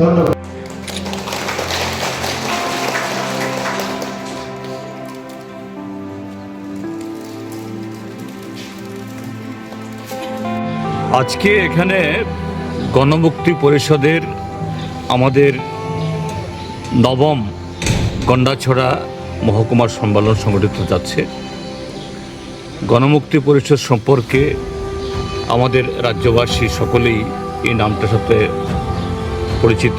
ধন্যবাদ। আজকে এখানে গণমুক্তি পরিষদের আমাদের নবম গন্ডাছড়া মহকুমার সম্মেলন সংগঠিত যাচ্ছে। গণমুক্তি পরিষদ সম্পর্কে আমাদের রাজ্যবাসী সকলেই এই নামটার সাথে পরিচিত।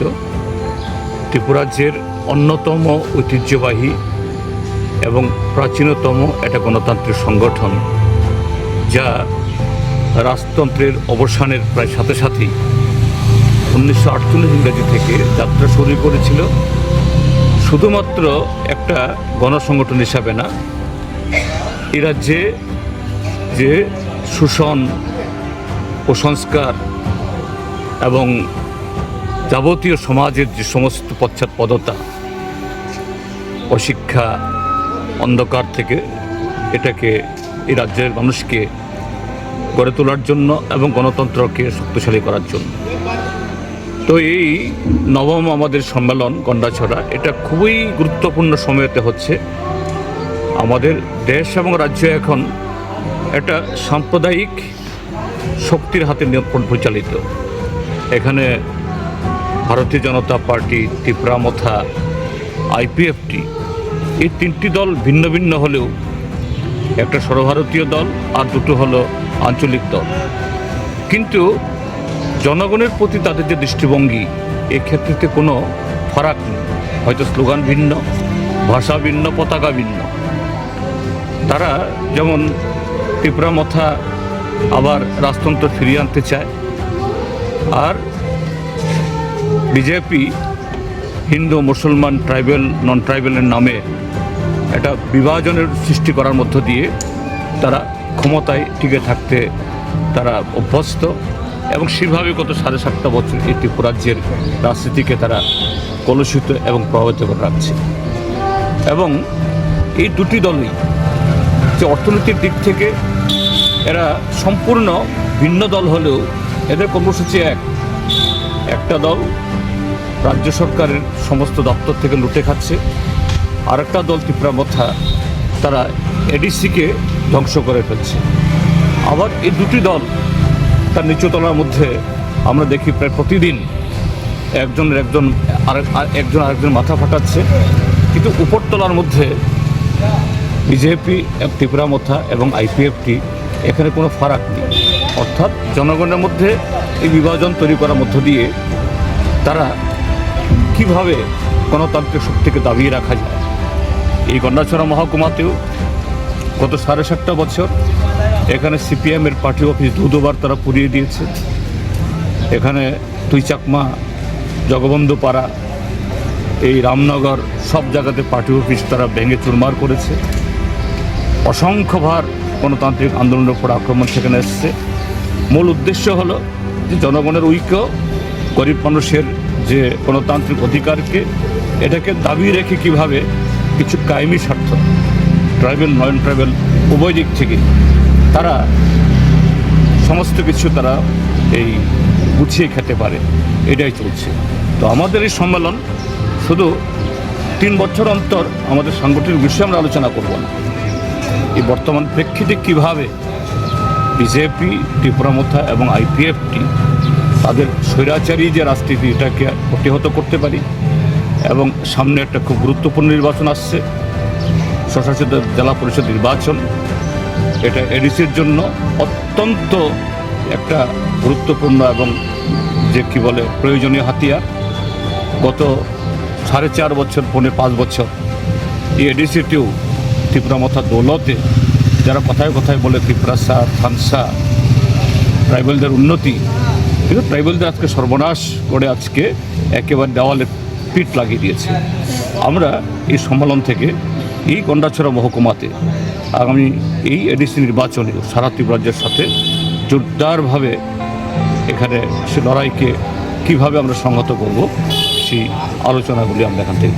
ত্রিপুরাজ্যের অন্যতম ঐতিহ্যবাহী এবং প্রাচীনতম একটা গণতান্ত্রিক সংগঠন, যা রাজতন্ত্রের অবসানের প্রায় সাথে সাথেই উনিশশো আটচল্লিশ ইংরাজি থেকে যাত্রা শুরু করেছিল। শুধুমাত্র একটা গণসংগঠন হিসাবে না এ রাজ্যে যে শোষণ কুসংস্কার এবং যাবতীয় সমাজের যে সমস্ত পশ্চাৎপদতা অশিক্ষা, অন্ধকার থেকে এটাকে এই রাজ্যের মানুষকে গড়ে তোলার জন্য এবং গণতন্ত্রকে শক্তিশালী করার জন্য। তো এই নবম আমাদের সম্মেলন গন্ডাছড়া, এটা খুবই গুরুত্বপূর্ণ সময়তে হচ্ছে। আমাদের দেশ এবং রাজ্য এখন একটা সাম্প্রদায়িক শক্তির হাতে নিয়ন্ত্রণ পরিচালিত। এখানে ভারতীয় জনতা পার্টি, ত্রিপুরা মথা আইপিএফটি এই তিনটি দল ভিন্ন ভিন্ন হলেও একটা সর্বভারতীয় দল আর দুটো হলো আঞ্চলিক দল। কিন্তু জনগণের প্রতি তাদের যে দৃষ্টিভঙ্গি এক্ষেত্রে কোনো ফারাক নেই। হয়তো স্লোগান ভিন্ন, ভাষা ভিন্ন, পতাকা ভিন্ন। তারা যেমন ত্রিপুরা মথা আবার রাজতন্ত্র ফিরিয়ে আনতে চায়, আর বিজেপি হিন্দু মুসলমান ট্রাইবেল নন ট্রাইবেলের নামে একটা বিভাজনের সৃষ্টি করার মধ্য দিয়ে তারা ক্ষমতায় টিকে থাকতে তারা অভ্যস্ত এবং সেভাবে গত সাড়ে সাতটা বছর এই ত্রিপুরাজ্যের রাজনীতিকে তারা কলুষিত এবং প্রভাবিত করে রাখছে। এবং এই দুটি দলই যে অর্থনৈতিক দিক থেকে এরা সম্পূর্ণ ভিন্ন দল হলেও এদের কর্মসূচি এক। একটা দল রাজ্য সরকারের সমস্ত দপ্তর থেকে লুটে খাচ্ছে, আরেকটা দল ত্রিপুরা মথা তারা এডিসিকে ধ্বংস করে ফেলছে। আবার এই দুটি দল তার নিচুতলার মধ্যে আমরা দেখি প্রায় প্রতিদিন একজনের একজন, আরেক আর- একজন আরেকজন মাথা ফাটাচ্ছে। কিন্তু উপরতলার মধ্যে বিজেপি ত্রিপুরা মথা এবং আইপিএফটি এখানে কোনো ফারাক নেই। অর্থাৎ জনগণের মধ্যে এই বিভাজন তৈরি করার মধ্য দিয়ে তারা কীভাবে গণতান্ত্রিক শক্তিকে দাবিয়ে রাখা যায়? এই গন্ডাছড়া মহকুমাতেও গত সাড়ে সাতটা বছর এখানে সিপিএমের পার্টি অফিস দু দুবার তারা পুড়িয়ে দিয়েছে। এখানে তুই চাকমা জগবন্ধু পাড়া এই রামনগর সব জায়গাতে পার্টি অফিস তারা ভেঙে চুরমার করেছে। অসংখ্যবার গণতান্ত্রিক আন্দোলনের উপর আক্রমণ সেখানে এসছে। মূল উদ্দেশ্য হলো যে জনগণের ঐক্য, গরিব মানুষের যে গণতান্ত্রিক অধিকারকে, এটাকে দাবি রেখে কীভাবে কিছু কায়েমি স্বার্থ, ট্রাইবেল নন ট্রাইবেল, উভয় দিক থেকে তারা সমস্ত কিছু তারা এই গুছিয়ে খেতে পারে, এটাই চলছে। তো আমাদের এই সম্মেলন শুধু তিন বছর অন্তর আমাদের সাংগঠনিক বিষয়ে আমরা আলোচনা করব না। এই বর্তমান প্রেক্ষিতে কীভাবে বিজেপি, ত্রিপুরামথা এবং আইপিএফটি তাদের স্বৈরাচারী যে রাজনীতি, এটাকে প্রতিহত করতে পারি। এবং সামনে একটা খুব গুরুত্বপূর্ণ নির্বাচন আসছে, স্বশাসিত জেলা পরিষদ নির্বাচন। এটা এডিসির জন্য অত্যন্ত একটা গুরুত্বপূর্ণ এবং যে কি বলে প্রয়োজনীয় হাতিয়ার। গত সাড়ে চার বছর, পৌনে পাঁচ বছর এই এডিসিটিও ত্রিপুরা মথা দৌলতে যারা কথায় কথায় বলে ত্রিপুরাসা থানসা ট্রাইবেলদের উন্নতি, কিন্তু ট্রাইবেলদের আজকে সর্বনাশ করে আজকে একেবারে দেওয়ালে পিঠ লাগিয়ে দিয়েছে আমরা এই সম্মেলন থেকে এই গন্ডাছড়া মহকুমাতে আগামী এই এডিসি নির্বাচনে সারা ত্রিপুরাজ্যের সাথে জোরদারভাবে এখানে সে লড়াইকে কীভাবে আমরা সংহত করব সেই আলোচনাগুলি আমরা এখান থেকে।